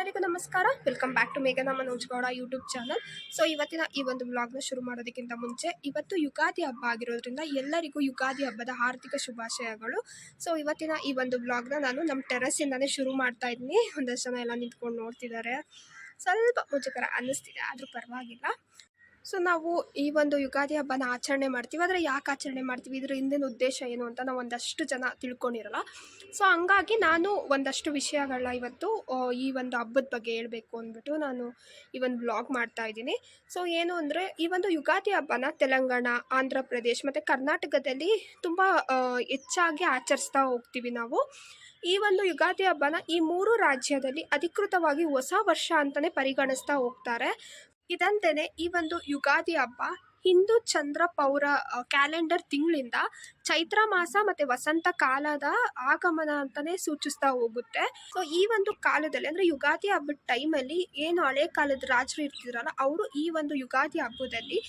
ಎಲ್ಲರಿಗೂ ನಮಸ್ಕಾರ. Welcome back to ಮೇಘನಾ Manoj Gowda YouTube channel so ಇವತ್ತಿನ ಈ ಒಂದು ವ್ಲಾಗ್ನ ಶುರು ಮಾಡೋದಕ್ಕಿಂತ ಮುಂಚೆ, ಇವತ್ತು ಯುಗಾದಿ ಹಬ್ಬ ಆಗಿರೋದ್ರಿಂದ ಎಲ್ಲರಿಗೂ ಯುಗಾದಿ ಹಬ್ಬದ ಆರ್ಥಿಕ ಶುಭಾಶಯಗಳು. ಸೊ ಇವತ್ತಿನ ಈ ಒಂದು ವ್ಲಾಗ್ನ ನಾನು ನಮ್ಮ ಟೆರೆಸ್ಸಿಂದಾನೇ ಶುರು ಮಾಡ್ತಾ ಇದ್ದೀನಿ. ಒಂದಷ್ಟು ಜನ ಎಲ್ಲ ನಿಂತ್ಕೊಂಡು ನೋಡ್ತಿದ್ದಾರೆ ಸ್ವಲ್ಪ ಮುಜುಗರ ಅನ್ನಿಸ್ತಿದೆ, ಆದರೂ ಪರವಾಗಿಲ್ಲ. ಸೊ ನಾವು ಈ ಒಂದು ಯುಗಾದಿ ಹಬ್ಬನ ಆಚರಣೆ ಮಾಡ್ತೀವಿ. ಆದರೆ ಯಾಕೆ ಆಚರಣೆ ಮಾಡ್ತೀವಿ? ಇದ್ರ ಹಿಂದಿನ ಉದ್ದೇಶ ಏನು ಅಂತ ನಾವು ಒಂದಷ್ಟು ಜನ ತಿಳ್ಕೊಂಡಿರಲ್ಲ. ಸೊ ಹಂಗಾಗಿ ನಾನು ಒಂದಷ್ಟು ವಿಷಯಗಳನ್ನ ಇವತ್ತು ಈ ಒಂದು ಹಬ್ಬದ ಬಗ್ಗೆ ಹೇಳಬೇಕು ಅಂದ್ಬಿಟ್ಟು ನಾನು ಈ ಒಂದು ಬ್ಲಾಗ್ ಮಾಡ್ತಾ ಇದ್ದೀನಿ. ಸೊ ಏನು ಅಂದರೆ, ಈ ಒಂದು ಯುಗಾದಿ ಹಬ್ಬನ ತೆಲಂಗಾಣ ಆಂಧ್ರ ಪ್ರದೇಶ್ ಮತ್ತು ಕರ್ನಾಟಕದಲ್ಲಿ ತುಂಬ ಹೆಚ್ಚಾಗಿ ಆಚರಿಸ್ತಾ ಹೋಗ್ತೀವಿ ನಾವು. ಈ ಒಂದು ಯುಗಾದಿ ಹಬ್ಬನ ಈ ಮೂರು ರಾಜ್ಯದಲ್ಲಿ ಅಧಿಕೃತವಾಗಿ ಹೊಸ ವರ್ಷ ಅಂತಲೇ ಪರಿಗಣಿಸ್ತಾ ಹೋಗ್ತಾರೆ. ಇದಂತೆಯೇ ಈ ಒಂದು ಯುಗಾದಿ ಹಬ್ಬ ಹಿಂದೂ ಚಂದ್ರ ಪೌರ ಕ್ಯಾಲೆಂಡರ್ ತಿಂಗಳಿಂದ ಚೈತ್ರ ಮಾಸ ಮತ್ತು ವಸಂತ ಕಾಲದ ಆಗಮನ ಅಂತಲೇ ಸೂಚಿಸ್ತಾ ಹೋಗುತ್ತೆ. ಸೊ ಈ ಒಂದು ಕಾಲದಲ್ಲಿ ಅಂದರೆ ಯುಗಾದಿ ಹಬ್ಬದ ಟೈಮಲ್ಲಿ ಏನು ಹಳೆ ಕಾಲದ ರಾಜರು ಇರ್ತಿದ್ರಲ್ಲ, ಅವರು ಈ ಒಂದು ಯುಗಾದಿ ಹಬ್ಬದಲ್ಲಿ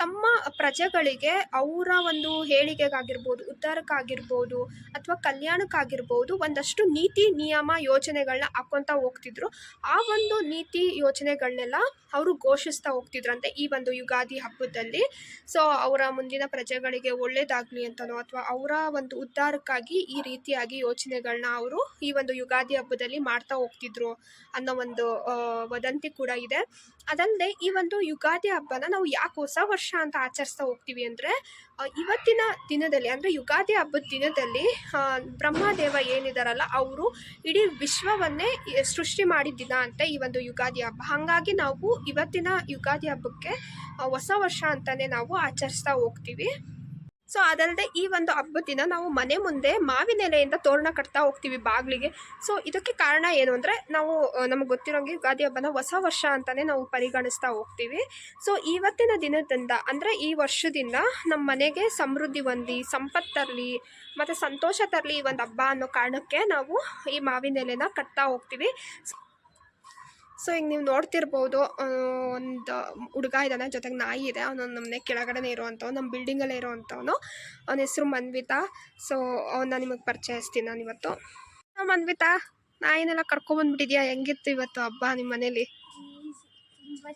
ತಮ್ಮ ಪ್ರಜೆಗಳಿಗೆ ಅವರ ಒಂದು ಹೇಳಿಕೆಗಾಗಿರ್ಬೋದು, ಉದ್ಧಾರಕ್ಕಾಗಿರ್ಬೋದು ಅಥವಾ ಕಲ್ಯಾಣಕ್ಕಾಗಿರ್ಬೋದು ಒಂದಷ್ಟು ನೀತಿ ನಿಯಮ ಯೋಜನೆಗಳನ್ನ ಹಾಕ್ಕೊತಾ ಹೋಗ್ತಿದ್ರು. ಆ ಒಂದು ನೀತಿ ಯೋಜನೆಗಳನ್ನೆಲ್ಲ ಅವರು ಘೋಷಿಸ್ತಾ ಹೋಗ್ತಿದ್ರಂತೆ ಈ ಒಂದು ಯುಗಾದಿ ಹಬ್ಬದಲ್ಲಿ. ಸೊ ಅವರ ಮುಂದಿನ ಪ್ರಜೆಗಳಿಗೆ ಒಳ್ಳೇದಾಗಲಿ ಅಂತನೋ ಅಥವಾ ಅವರ ಒಂದು ಉದ್ಧಾರಕ್ಕಾಗಿ ಈ ರೀತಿಯಾಗಿ ಯೋಚನೆಗಳನ್ನ ಅವರು ಈ ಒಂದು ಯುಗಾದಿ ಹಬ್ಬದಲ್ಲಿ ಮಾಡ್ತಾ ಹೋಗ್ತಿದ್ರು ಅನ್ನೋ ಒಂದು ವದಂತಿ ಕೂಡ ಇದೆ. ಅದಲ್ಲದೆ ಈ ಒಂದು ಯುಗಾದಿ ಹಬ್ಬನ ನಾವು ಯಾಕೆ ಹೊಸ ವರ್ಷ ಅಂತ ಆಚರಿಸ್ತಾ ಹೋಗ್ತೀವಿ ಅಂದರೆ ಇವತ್ತಿನ ದಿನದಲ್ಲಿ ಅಂದರೆ ಯುಗಾದಿ ಹಬ್ಬದ ದಿನದಲ್ಲಿ ಬ್ರಹ್ಮದೇವ ಏನಿದಾರಲ್ಲ ಅವರು ಇಡೀ ವಿಶ್ವವನ್ನೇ ಸೃಷ್ಟಿ ಮಾಡಿದ ದಿನ ಅಂತ ಈ ಒಂದು ಯುಗಾದಿ ಹಬ್ಬ. ಹಾಗಾಗಿ ನಾವು ಇವತ್ತಿನ ಯುಗಾದಿ ಹಬ್ಬಕ್ಕೆ ಹೊಸ ವರ್ಷ ಅಂತಲೇ ನಾವು ಆಚರಿಸ್ತಾ ಹೋಗ್ತೀವಿ. ಸೊ ಅದಲ್ಲದೆ ಈ ಒಂದು ಹಬ್ಬದ ದಿನ ನಾವು ಮನೆ ಮುಂದೆ ಮಾವಿನ ಎಲೆಯಿಂದ ತೋರಣ ಕಟ್ತಾ ಹೋಗ್ತೀವಿ ಬಾಗಿಲಿಗೆ. ಸೊ ಇದಕ್ಕೆ ಕಾರಣ ಏನು ಅಂದರೆ ನಾವು ನಮಗೆ ಗೊತ್ತಿರೋಂಗೆ ಯುಗಾದಿ ಹಬ್ಬನ ಹೊಸ ವರ್ಷ ಅಂತಲೇ ನಾವು ಪರಿಗಣಿಸ್ತಾ ಹೋಗ್ತೀವಿ. ಸೊ ಇವತ್ತಿನ ದಿನದಿಂದ ಅಂದರೆ ಈ ವರ್ಷದಿಂದ ನಮ್ಮ ಮನೆಗೆ ಸಮೃದ್ಧಿ ಹೊಂದಿ ಸಂಪತ್ತು ತರಲಿ, ಮತ್ತು ಸಂತೋಷ ತರಲಿ ಈ ಒಂದು ಹಬ್ಬ ಅನ್ನೋ ಕಾರಣಕ್ಕೆ ನಾವು ಈ ಮಾವಿನ ಎಲೆನ ಕಟ್ತಾ ಹೋಗ್ತೀವಿ. ಸೊ ಈಗ ನೀವು ನೋಡ್ತಿರ್ಬೋದು ಒಂದು ಹುಡುಗ ಇದ್ದಾನೆ ಜೊತೆಗೆ ನಾಯಿ ಇದೆ. ಅವನು ನಮ್ಮನೆ ಕೆಳಗಡೆನೇ ಇರೋವಂಥವ್ನು ನಮ್ಮ ಬಿಲ್ಡಿಂಗಲ್ಲೇ ಇರೋವಂಥವನು ಅವನ ಹೆಸರು ಮನ್ವಿತಾ. ಸೊ ಅವನ್ನ ನಿಮಗೆ ಪರಿಚಯಿಸ್ತೀನಿ ನಾನು ಇವತ್ತು. ಮನ್ವಿತಾ ನಾಯಿನೆಲ್ಲ ಕರ್ಕೊಬಂದ್ಬಿಟ್ಟಿದ್ಯಾ ಹೆಂಗಿತ್ತು ಇವತ್ತು ಹಬ್ಬ ನಿಮ್ಮ ಮನೇಲಿ?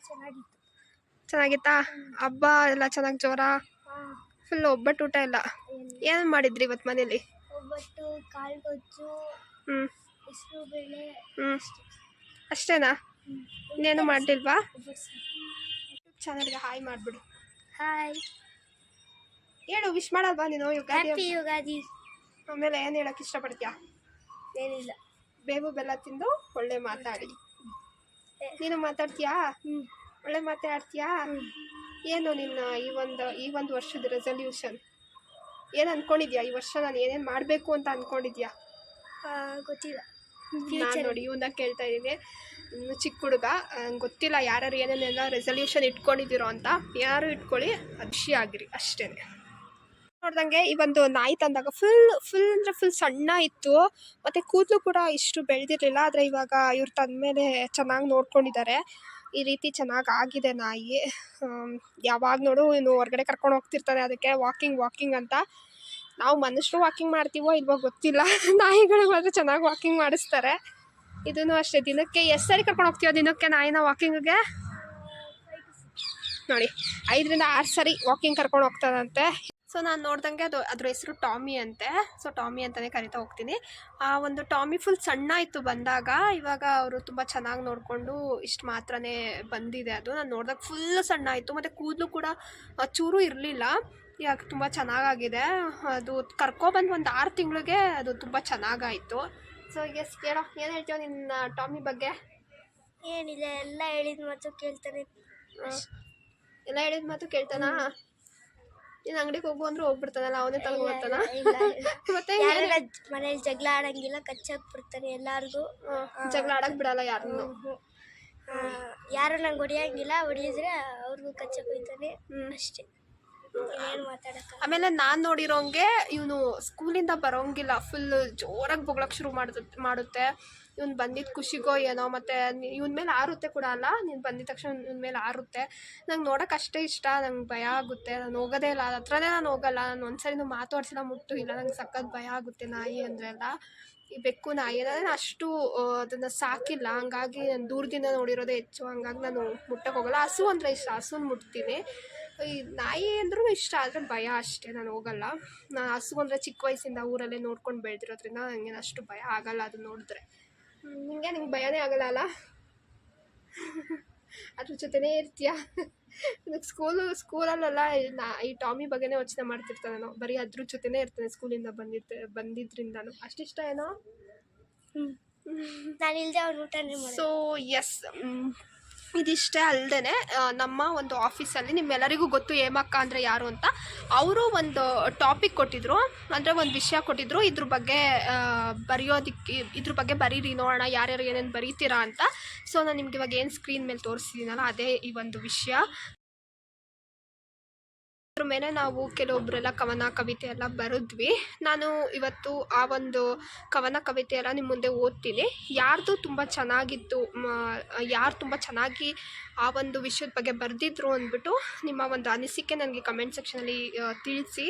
ಚೆನ್ನಾಗಿತ್ತು. ಚೆನ್ನಾಗಿತ್ತಾ? ಹಬ್ಬ ಎಲ್ಲ ಚೆನ್ನಾಗಿ ಜೋರ? ಫುಲ್ ಒಬ್ಬಟ್ಟು ಊಟ ಎಲ್ಲ? ಏನು ಮಾಡಿದ್ರಿ ಇವತ್ತು ಮನೇಲಿ? ಒಬ್ಬಟ್ಟು ಕಾಳು ಗೊಜ್ಜು ಹ್ಞೂ ಹೆಸರು ಬೇಳೆ ಹ್ಞೂ ಅಷ್ಟೇನಾ? ಇನ್ನೇನು ಮಾಡಿಲ್ವಾ ಯೂಟ್ಯೂಬ್ ಚಾನಲ್ಗೆ ಹಾಯ್ ಮಾಡಿಬಿಡು. ಹಾಯ್ ಹೇಳು ವಿಶ್ ಮಾಡಲ್ವಾ ನೀನು ಯುಗಾದಿ ಹ್ಯಾಪಿ? ಯುಗಾದಿ. ಆಮೇಲೆ ಏನು ಹೇಳಕ್ಕೆ ಇಷ್ಟಪಡ್ತೀಯಾ? ಏನಿಲ್ಲ. ಬೇವು ಬೆಲ್ಲ ತಿಂದು ಒಳ್ಳೆ ಮಾತಾಡಿ. ನೀನು ಮಾತಾಡ್ತೀಯಾ? ಒಳ್ಳೆ ಮಾತಾಡ್ತೀಯಾ? ಏನು ನಿನ್ನ ಈ ಒಂದು ಈ ಒಂದು ವರ್ಷದ ರೆಸಲ್ಯೂಷನ್ ಏನು ಅನ್ಕೊಂಡಿದ್ಯಾ? ಈ ವರ್ಷ ನಾನು ಏನೇನು ಮಾಡಬೇಕು ಅಂತ ಅನ್ಕೊಂಡಿದ್ಯಾ? ಗೊತ್ತಿಲ್ಲ. ನಾನು ನೋಡಿ ಇವನ್ನ ಕೇಳ್ತಾ ಇದ್ದೀನಿ. ಚಿಕ್ಕ ಹುಡುಗ. ಗೊತ್ತಿಲ್ಲ ಯಾರ್ಯಾರು ಏನೇನೆಲ್ಲ ರೆಸಲ್ಯೂಷನ್ ಇಟ್ಕೊಂಡಿದ್ದೀರೋ ಅಂತ. ಯಾರು ಇಟ್ಕೊಳ್ಳಿ ಖುಷಿ ಆಗಿರಿ, ಅಷ್ಟೇ. ನೋಡ್ದಂಗೆ ಈ ಒಂದು ನಾಯಿ ತಂದಾಗ ಫುಲ್ ಫುಲ್ ಅಂದರೆ ಫುಲ್ ಸಣ್ಣ ಇತ್ತು. ಮತ್ತು ಕೂದಲು ಕೂಡ ಇಷ್ಟು ಬೆಳೆದಿರಲಿಲ್ಲ. ಆದರೆ ಇವಾಗ ಇವ್ರು ತಂದಮೇಲೆ ಚೆನ್ನಾಗಿ ನೋಡ್ಕೊಂಡಿದ್ದಾರೆ. ಈ ರೀತಿ ಚೆನ್ನಾಗಿ ಆಗಿದೆ ನಾಯಿ. ಯಾವಾಗ ನೋಡು, ಇನ್ನು ಹೊರಗಡೆ ಕರ್ಕೊಂಡು ಹೋಗ್ತಿರ್ತಾರೆ ಅದಕ್ಕೆ ವಾಕಿಂಗ್ ವಾಕಿಂಗ್ ಅಂತ. ನಾವು ಮನುಷ್ಯರು ವಾಕಿಂಗ್ ಮಾಡ್ತೀವೋ ಇಲ್ವೋ ಗೊತ್ತಿಲ್ಲ. ನಾಯಿಗಳು ಮಾತ್ರ ಚೆನ್ನಾಗಿ ವಾಕಿಂಗ್ ಮಾಡಿಸ್ತಾರೆ. ಇದನ್ನು ಅಷ್ಟೇ, ದಿನಕ್ಕೆ ಎಷ್ಟು ಸರಿ ಕರ್ಕೊಂಡು ಹೋಗ್ತೀವೋ ದಿನಕ್ಕೆ ನಾಯಿನ ವಾಕಿಂಗ್ಗೆ ನೋಡಿ, ಐದರಿಂದ ಆರು ಸರಿ ವಾಕಿಂಗ್ ಕರ್ಕೊಂಡು ಹೋಗ್ತದಂತೆ ಸೊ ನಾನು ನೋಡ್ದಂಗೆ ಅದು ಅದ್ರ ಹೆಸರು ಟಾಮಿ ಅಂತೆ. ಸೊ ಟಾಮಿ ಅಂತಲೇ ಕರಿತಾ ಹೋಗ್ತೀನಿ. ಆ ಒಂದು ಟಾಮಿ ಫುಲ್ ಸಣ್ಣ ಇತ್ತು ಬಂದಾಗ. ಇವಾಗ ಅವರು ತುಂಬ ಚೆನ್ನಾಗಿ ನೋಡಿಕೊಂಡು ಇಷ್ಟು ಮಾತ್ರನೇ ಬಂದಿದೆ ಅದು. ನಾನು ನೋಡಿದಾಗ ಫುಲ್ ಸಣ್ಣ ಇತ್ತು. ಮತ್ತು ಕೂದಲು ಕೂಡ ಚೂರು ಇರಲಿಲ್ಲ. ಯಾಕೆ, ತುಂಬ ಚೆನ್ನಾಗಾಗಿದೆ. ಅದು ಕರ್ಕೊಬಂದು ಒಂದು ಆರು ತಿಂಗಳಿಗೆ ಅದು ತುಂಬ ಚೆನ್ನಾಗಾಯಿತು. ಸೊ ಎಸ್ ಕೇಳೋ. ಏನು ಹೇಳ್ತೀವ ನಿನ್ನ ಟಾಮಿ ಬಗ್ಗೆ? ಏನಿಲ್ಲ ಎಲ್ಲ ಹೇಳಿದ ಮಾತು ಕೇಳ್ತಾನೆ. ಎಲ್ಲ ಹೇಳಿದ ಮಾತು ಕೇಳ್ತಾನಾ? ನೀನು ಅಂಗಡಿಗೆ ಹೋಗು ಅಂದ್ರೆ ಹೋಗ್ಬಿಡ್ತಾನಲ್ಲ ಅವನೇ ಬರ್ತಾನ ಇಲ್ಲ. ಮತ್ತೆ ಮನೇಲಿ ಜಗಳ ಆಡಂಗಿಲ್ಲ ಕಚ್ಚಾಕ್ ಬಿಡ್ತಾನೆ ಎಲ್ಲಾರ್ಗು. ಜಗಳ ಆಡಕ್ ಬಿಡಲ್ಲ ಯಾರನ್ನು ಯಾರು ನಂಗೆ ಹೊಡಿಯಂಗಿಲ್ಲ ಹೊಡಿದ್ರೆ ಅವ್ರಿಗೂ ಕಚ್ಚಕ್ ಹೋಯ್ತಾನೆ. ಅಷ್ಟೇ. ಆಮೇಲೆ ನಾನು ನೋಡಿರೋಂಗೆ ಇವನು ಸ್ಕೂಲಿಂದ ಬರೋಂಗಿಲ್ಲ ಫುಲ್ ಜೋರಾಗಿ ಬೊಗಳಕ್ಕೆ ಶುರು ಮಾಡುತ್ತೆ ಮಾಡುತ್ತೆ. ಇವ್ನು ಬಂದಿದ್ದ ಖುಷಿಗೋ ಏನೋ ಮತ್ತು ಇವನ್ ಮೇಲೆ ಆರುತ್ತೆ ಕೂಡ ಅಲ್ಲ, ನೀನು ಬಂದಿದ ತಕ್ಷಣ ಇವನ್ ಮೇಲೆ ಆರುತ್ತೆ. ನಂಗೆ ನೋಡೋಕೆ ಅಷ್ಟೇ ಇಷ್ಟ, ನಂಗೆ ಭಯ ಆಗುತ್ತೆ. ನಾನು ಹೋಗೋದೇ ಇಲ್ಲ ಅದ್ರ ಹತ್ರನೇ ನಾನು ಹೋಗಲ್ಲ, ನಾನು ಒಂದ್ಸರಿನೂ ಮಾತಾಡ್ಸಿಲ್ಲ, ಮುಟ್ಟು ಇಲ್ಲ, ನಂಗೆ ಸಖತ್ ಭಯ ಆಗುತ್ತೆ ನಾಯಿ ಅಂದ್ರೆ ಎಲ್ಲ. ಈ ಬೆಕ್ಕು ನಾಯಿ ನಾನು ಅಷ್ಟು ಅದನ್ನು ಸಾಕಿಲ್ಲ, ಹಂಗಾಗಿ ನಾನು ದೂರದಿಂದ ನೋಡಿರೋದೇ ಹೆಚ್ಚು, ಹಂಗಾಗಿ ನಾನು ಮುಟ್ಟಕ್ಕೆ ಹೋಗಲ್ಲ. ಹಸು ಅಂದರೆ ಇಷ್ಟ, ಹಸುನ ಮುಟ್ತೀನಿ. ಈ ನಾಯಿ ಅಂದ್ರೂ ಇಷ್ಟ ಆದರೆ ಭಯ ಅಷ್ಟೇ ನಾನು ಹೋಗಲ್ಲ. ನಾನು ಹಸು ಅಂದರೆ ಚಿಕ್ಕ ವಯಸ್ಸಿಂದ ಊರಲ್ಲೇ ನೋಡ್ಕೊಂಡು ಬೆಳೆದಿರೋದ್ರಿಂದ ನನಗೇನು ಅಷ್ಟು ಭಯ ಆಗಲ್ಲ ಅದು ನೋಡಿದ್ರೆ. ನಿಮಗೆ ನಿಂಗೆ ಭಯನೇ ಆಗಲ್ಲ ಅಲ್ಲ? ಅದ್ರ ಜೊತೆನೇ ಇರ್ತೀಯ? ನನಗೆ ಸ್ಕೂಲು ಸ್ಕೂಲಲ್ಲೆಲ್ಲ ನಾ ಈ ಟಾಮಿ ಬಗ್ಗೆನೇ ಯೋಚನೆ ಮಾಡ್ತಿರ್ತಾನೆ ನಾನು. ಬರೀ ಅದ್ರ ಜೊತೆನೇ ಇರ್ತೇನೆ ಸ್ಕೂಲಿಂದ ಬಂದಿದ್ದ ಬಂದಿದ್ರಿಂದನು. ಅಷ್ಟಿಷ್ಟ ಏನೋ? ಸೊ ಎಸ್ ಇದಿಷ್ಟೇ ಅಲ್ಲದೆ ನಮ್ಮ ಒಂದು ಆಫೀಸಲ್ಲಿ ನಿಮ್ಮೆಲ್ಲರಿಗೂ ಗೊತ್ತು ಹೇಮಕ್ಕ ಅಂದರೆ ಯಾರು ಅಂತ. ಅವರು ಒಂದು ಟಾಪಿಕ್ ಕೊಟ್ಟಿದ್ರು, ಅಂದರೆ ಒಂದು ವಿಷಯ ಕೊಟ್ಟಿದ್ರು, ಇದ್ರ ಬಗ್ಗೆ ಬರೆಯೋದಕ್ಕೆ, ಇದ್ರ ಬಗ್ಗೆ ಬರೀರಿ ನೋಡೋಣ, ಯಾರ್ಯಾರು ಏನೇನು ಬರೀತೀರಾ ಅಂತ. ಸೊ ನಾನು ನಿಮ್ಗೆ ಇವಾಗ ಏನು ಸ್ಕ್ರೀನ್ ಮೇಲೆ ತೋರಿಸಿದ್ದೀನಲ್ಲ ಅದೇ ಈ ಒಂದು ವಿಷಯ. ಅದ್ರ ಮೇಲೆ ನಾವು ಕೆಲವೊಬ್ಬರೆಲ್ಲ ಕವನ, ಕವಿತೆ ಎಲ್ಲ ಬರೆದ್ವಿ. ನಾನು ಇವತ್ತು ಆ ಒಂದು ಕವನ, ಕವಿತೆ ಎಲ್ಲ ನಿಮ್ಮ ಮುಂದೆ ಓದ್ತೀನಿ. ಯಾರ್ದು ತುಂಬ ಚೆನ್ನಾಗಿತ್ತು ಯಾರು ತುಂಬ ಚೆನ್ನಾಗಿ ಆ ಒಂದು ವಿಷಯದ ಬಗ್ಗೆ ಬರೆದಿದ್ರು ಅಂದ್ಬಿಟ್ಟು ನಿಮ್ಮ ಒಂದು ಅನಿಸಿಕೆ ನನಗೆ ಕಮೆಂಟ್ ಸೆಕ್ಷನಲ್ಲಿ ತಿಳಿಸಿ.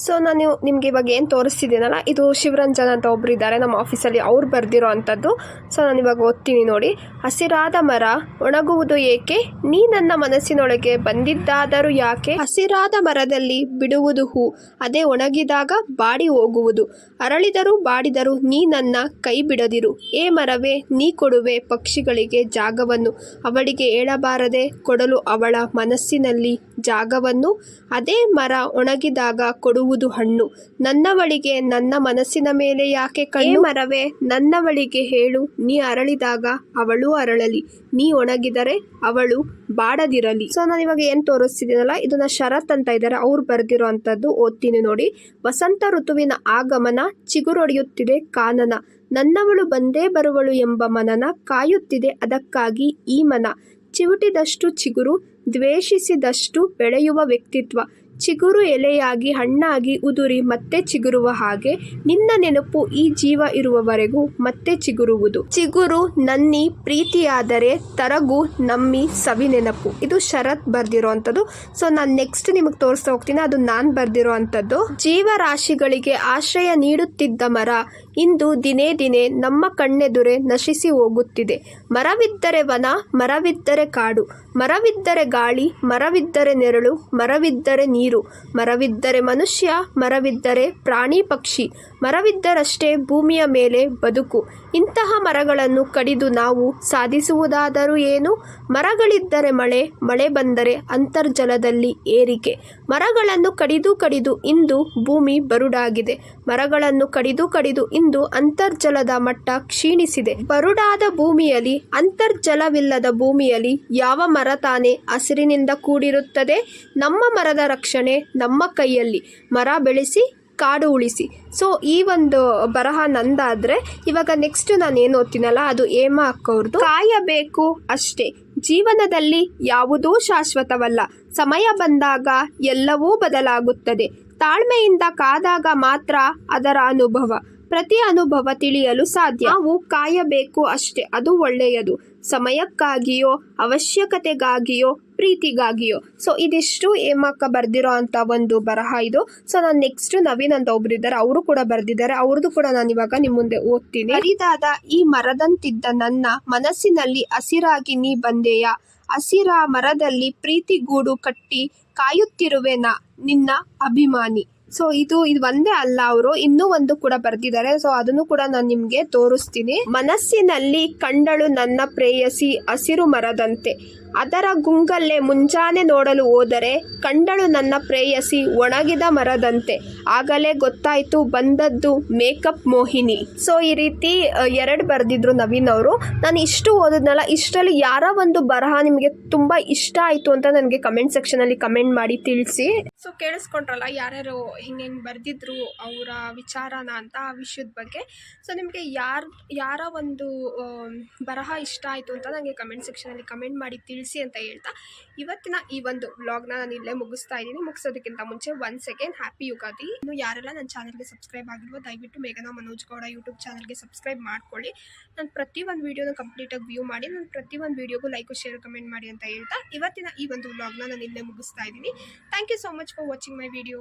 ಸೊ ನಾನು ನಿಮ್ಗೆ ಇವಾಗ ಏನು ತೋರಿಸ್ತಿದ್ದೀನಲ್ಲ, ಇದು ಶಿವರಂಜನ್ ಅಂತ ಒಬ್ರು ಇದ್ದಾರೆ, ನಮ್ಮ ಆಫೀಸಲ್ಲಿ ಅವ್ರು ಬರೆದಿರೋ ಅಂಥದ್ದು. ಸೊ ನಾನು ಇವಾಗ ಓದ್ತೀನಿ ನೋಡಿ. ಹಸಿರಾದ ಮರ, ಒಣಗುವುದು ಏಕೆ? ನೀ ನನ್ನ ಮನಸ್ಸಿನೊಳಗೆ ಬಂದಿದ್ದಾದರೂ ಯಾಕೆ? ಹಸಿರಾದ ಮರದಲ್ಲಿ ಬಿಡುವುದು ಹೂ, ಅದೇ ಒಣಗಿದಾಗ ಬಾಡಿ ಹೋಗುವುದು. ಅರಳಿದರೂ ಬಾಡಿದರೂ ನೀ ನನ್ನ ಕೈ ಬಿಡದಿರು. ಏ ಮರವೇ, ನೀ ಕೊಡುವೆ ಪಕ್ಷಿಗಳಿಗೆ ಜಾಗವನ್ನು, ಅವಳಿಗೆ ಹೇಳಬಾರದೆ ಕೊಡಲು ಅವಳ ಮನಸ್ಸಿನಲ್ಲಿ ಜಾಗವನ್ನು ಅದೇ ಮರ ಒಣಗಿದಾಗ ಕೊಡುವುದು ಹಣ್ಣು. ನನ್ನವಳಿಗೆ ನನ್ನ ಮನಸ್ಸಿನ ಮೇಲೆ ಯಾಕೆ ಕಣ್ಣು? ಮರವೇ ನನ್ನವಳಿಗೆ ಹೇಳು ನೀ ಅರಳಿದಾಗ ಅವಳು ಅರಳಲಿ. ನೀ ಒಣಗಿದರೆ ಅವಳು ಬಾಡದಿರಲಿ. ಸೊ ನಾನು ಇವಾಗ ಏನು ತೋರಿಸ್ತಿದ್ದೀನಲ್ಲ ಇದನ್ನ ಶರತ್ ಅಂತ ಇದ್ದಾರೆ. ಅವ್ರು ಬರೆದಿರೋ ಅಂಥದ್ದು ಓದ್ತೀನಿ ನೋಡಿ. ವಸಂತ ಋತುವಿನ ಆಗಮನ ಚಿಗುರೊಡೆಯುತ್ತಿದೆ ಕಾನನ. ನನ್ನವಳು ಬಂದೇ ಬರುವಳು ಎಂಬ ಮನನ ಕಾಯುತ್ತಿದೆ ಅದಕ್ಕಾಗಿ ಈ ಮನ. ಚಿವುಟಿದಷ್ಟು ಚಿಗುರು ದ್ವೇಷಿಸಿದಷ್ಟು ಬೆಳೆಯುವ ವ್ಯಕ್ತಿತ್ವ. ಚಿಗುರು ಎಲೆಯಾಗಿ ಹಣ್ಣಾಗಿ ಉದುರಿ ಮತ್ತೆ ಚಿಗುರುವ ಹಾಗೆ ನಿನ್ನ ನೆನಪು ಈ ಜೀವ ಇರುವವರೆಗೂ ಮತ್ತೆ ಚಿಗುರುವುದು. ಚಿಗುರು ನನ್ನಿ, ಪ್ರೀತಿಯಾದರೆ ತರಗು ನಮ್ಮಿ ಸವಿ ನೆನಪು. ಇದು ಶರತ್ ಬರ್ದಿರೋ ಅಂಥದ್ದು ಸೊ, ನಾನು ನೆಕ್ಸ್ಟ್ ನಿಮಗೆ ತೋರಿಸ್ತಾ ಹೋಗ್ತೀನಿ. ಅದು ನಾನು ಬರ್ದಿರೋ ಅಂಥದ್ದು ಜೀವರಾಶಿಗಳಿಗೆ ಆಶ್ರಯ ನೀಡುತ್ತಿದ್ದ ಮರ ಇಂದು ದಿನೇ ದಿನೇ ನಮ್ಮ ಕಣ್ಣೆದುರೆ ನಶಿಸಿ ಹೋಗುತ್ತಿದೆ. ಮರವಿದ್ದರೆ ವನ, ಮರವಿದ್ದರೆ ಕಾಡು. ಮರವಿದ್ದರೆ ಗಾಳಿ, ಮರವಿದ್ದರೆ ನೆರಳು, ಮರವಿದ್ದರೆ ನೀರು, ಮರವಿದ್ದರೆ ಮನುಷ್ಯ, ಮರವಿದ್ದರೆ ಪ್ರಾಣಿ ಪಕ್ಷಿ, ಮರವಿದ್ದರಷ್ಟೇ ಭೂಮಿಯ ಮೇಲೆ ಬದುಕು. ಇಂತಹ ಮರಗಳನ್ನು ಕಡಿದು ನಾವು ಸಾಧಿಸುವುದಾದರೂ ಏನು? ಮರಗಳಿದ್ದರೆ ಮಳೆ ಮಳೆ ಬಂದರೆ ಅಂತರ್ಜಲದಲ್ಲಿ ಏರಿಕೆ. ಮರಗಳನ್ನು ಕಡಿದು ಕಡಿದು ಇಂದು ಭೂಮಿ ಬರುಡಾಗಿದೆ. ಮರಗಳನ್ನು ಕಡಿದು ಕಡಿದು ಇಂದು ಅಂತರ್ಜಲದ ಮಟ್ಟ ಕ್ಷೀಣಿಸಿದೆ. ಬರುಡಾದ ಭೂಮಿಯಲ್ಲಿ, ಅಂತರ್ಜಲವಿಲ್ಲದ ಭೂಮಿಯಲ್ಲಿ ಯಾವ ಮರ ತಾನೇ ಹಸಿರಿನಿಂದ ಕೂಡಿರುತ್ತದೆ? ನಮ್ಮ ಮರದ ರಕ್ಷಣೆ ನಮ್ಮ ಕೈಯಲ್ಲಿ. ಮರ ಬೆಳೆಸಿ ಕಾಡು ಉಳಿಸಿ. ಸೊ ಈ ಒಂದು ಬರಹ ನಂದಾದ್ರೆ ಇವಾಗ ನೆಕ್ಸ್ಟ್ ನಾನು ಏನು ಓದ್ತೀನಲ್ಲ, ಅದು ಏಮ ಅಕ್ಕವ್ರದ್ದು ಕಾಯಬೇಕು ಅಷ್ಟೇ. ಜೀವನದಲ್ಲಿ ಯಾವುದೂ ಶಾಶ್ವತವಲ್ಲ. ಸಮಯ ಬಂದಾಗ ಎಲ್ಲವೂ ಬದಲಾಗುತ್ತದೆ. ತಾಳ್ಮೆಯಿಂದ ಕಾದಾಗ ಮಾತ್ರ ಅದರ ಅನುಭವ. ಪ್ರತಿ ಅನುಭವ ತಿಳಿಯಲು ಸಾಧ್ಯ. ನಾವು ಕಾಯಬೇಕು ಅಷ್ಟೇ. ಅದು ಒಳ್ಳೆಯದು. ಸಮಯಕ್ಕಾಗಿಯೋ, ಅವಶ್ಯಕತೆಗಾಗಿಯೋ ಪ್ರೀತಿಗಾಗಿಯೋ. ಸೊ ಇದಿಷ್ಟು ಏಮಕ್ಕ ಬರೆದಿರೋ ಅಂತ ಒಂದು ಬರಹ ಇದು. ಸೊ ನಾನು ನೆಕ್ಸ್ಟ್ ನವೀನ್ ಅಂತ ಒಬ್ರು ಇದ್ದಾರೆ. ಅವರು ಕೂಡ ಬರ್ದಿದ್ದಾರೆ. ಅವ್ರದ್ದು ಕೂಡ ನಾನು ಇವಾಗ ನಿಮ್ಮ ಮುಂದೆ ಓದ್ತೀನಿ. ಅರಿದಾದ ಈ ಮರದಂತಿದ್ದ ನನ್ನ ಮನಸ್ಸಿನಲ್ಲಿ ಹಸಿರಾಗಿ ನೀ ಬಂದೆಯ. ಹಸಿರ ಮರದಲ್ಲಿ ಪ್ರೀತಿ ಗೂಡು ಕಟ್ಟಿ ಕಾಯುತ್ತಿರುವೆ ನಾ, ನಿನ್ನ ಅಭಿಮಾನಿ. ಸೊ ಇದು ಇದು ಒಂದೇ ಅಲ್ಲ ಅವರು. ಇನ್ನೂ ಒಂದು ಕೂಡ ಬರ್ದಿದ್ದಾರೆ. ಸೊ ಅದನ್ನು ಕೂಡ ನಾನು ನಿಮ್ಗೆ ತೋರಿಸ್ತೀನಿ. ಮನಸ್ಸಿನಲ್ಲಿ ಕಂಡಳು ನನ್ನ ಪ್ರೇಯಸಿ ಹಸಿರು ಮರದಂತೆ. ಅದರ ಗುಂಗಲ್ಲೇ ಮುಂಜಾನೆ ನೋಡಲು ಹೋದರೆ ಕಂಡಳು ನನ್ನ ಪ್ರೇಯಸಿ ಒಣಗಿದ ಮರದಂತೆ. ಆಗಲೇ ಗೊತ್ತಾಯಿತು ಬಂದದ್ದು ಮೇಕಪ್ ಮೋಹಿನಿ. ಸೊ ಈ ರೀತಿ ಎರಡು ಬರೆದಿದ್ರು ನವೀನ್ ಅವರು. ನಾನು ಇಷ್ಟು ಓದಿದ್ನಲ್ಲ, ಇಷ್ಟರಲ್ಲಿ ಯಾರ ಒಂದು ಬರಹ ನಿಮಗೆ ತುಂಬ ಇಷ್ಟ ಆಯಿತು ಅಂತ ನನಗೆ ಕಮೆಂಟ್ ಸೆಕ್ಷನಲ್ಲಿ ಕಮೆಂಟ್ ಮಾಡಿ ತಿಳಿಸಿ. ಸೊ ಕೇಳಿಸ್ಕೊಂಡ್ರಲ್ಲ, ಯಾರ್ಯಾರು ಹಿಂಗೆ ಹಿಂಗೆ ಬರೆದಿದ್ರು ಅವರ ವಿಚಾರನ ಅಂತ ಆ ವಿಷಯದ ಬಗ್ಗೆ. ಸೊ ನಿಮಗೆ ಯಾರು, ಯಾರ ಒಂದು ಬರಹ ಇಷ್ಟ ಆಯಿತು ಅಂತ ನನಗೆ ಕಮೆಂಟ್ ಸೆಕ್ಷನಲ್ಲಿ ಕಮೆಂಟ್ ಮಾಡಿ ತಿಳಿಸಿ ಅಂತ ಹೇಳ್ತಾ, ಇವತ್ತಿನ ಈ ಒಂದು ವ್ಲಾಗ್ನ ನಾನು ಇಲ್ಲೇ ಮುಗಿಸ್ತಾ ಇದ್ದೀನಿ. ಮುಗಿಸೋದಕ್ಕಿಂತ ಮುಂಚೆ ಒನ್ ಸೆಕೆಂಡ್ ಹ್ಯಾಪಿ ಯುಗಾದಿ. ಇನ್ನು ಯಾರೆಲ್ಲ ನನ್ನ ಚಾನಲ್ಗೆ ಸಬ್ಸ್ಕ್ರೈಬ್ ಆಗಿಲ್ವೋ, ದಯವಿಟ್ಟು ಮೇಘನಾ ಮನೋಜ್ ಗೌಡ ಯೂಟ್ಯೂಬ್ ಚಾನಲ್ಗೆ ಸಬ್ಸ್ಕ್ರೈಬ್ ಮಾಡ್ಕೊಳ್ಳಿ. ನಾನು ಪ್ರತಿ ಒಂದು ವೀಡಿಯೋನ ಕಂಪ್ಲೀಟಾಗಿ ವ್ಯೂ ಮಾಡಿ, ನಾನು ಪ್ರತಿ ಒಂದು ವೀಡಿಯೋಗೂ ಲೈಕು ಶೇರ್ ಕಮೆಂಟ್ ಮಾಡಿ ಅಂತ ಹೇಳ್ತಾ, ಇವತ್ತಿನ ಈ ಒಂದು ವ್ಲಾಗ್ನ ನಾನು ಇಲ್ಲೇ ಮುಗಿಸ್ತಾ ಇದ್ದೀನಿ. Thank you so much for watching my video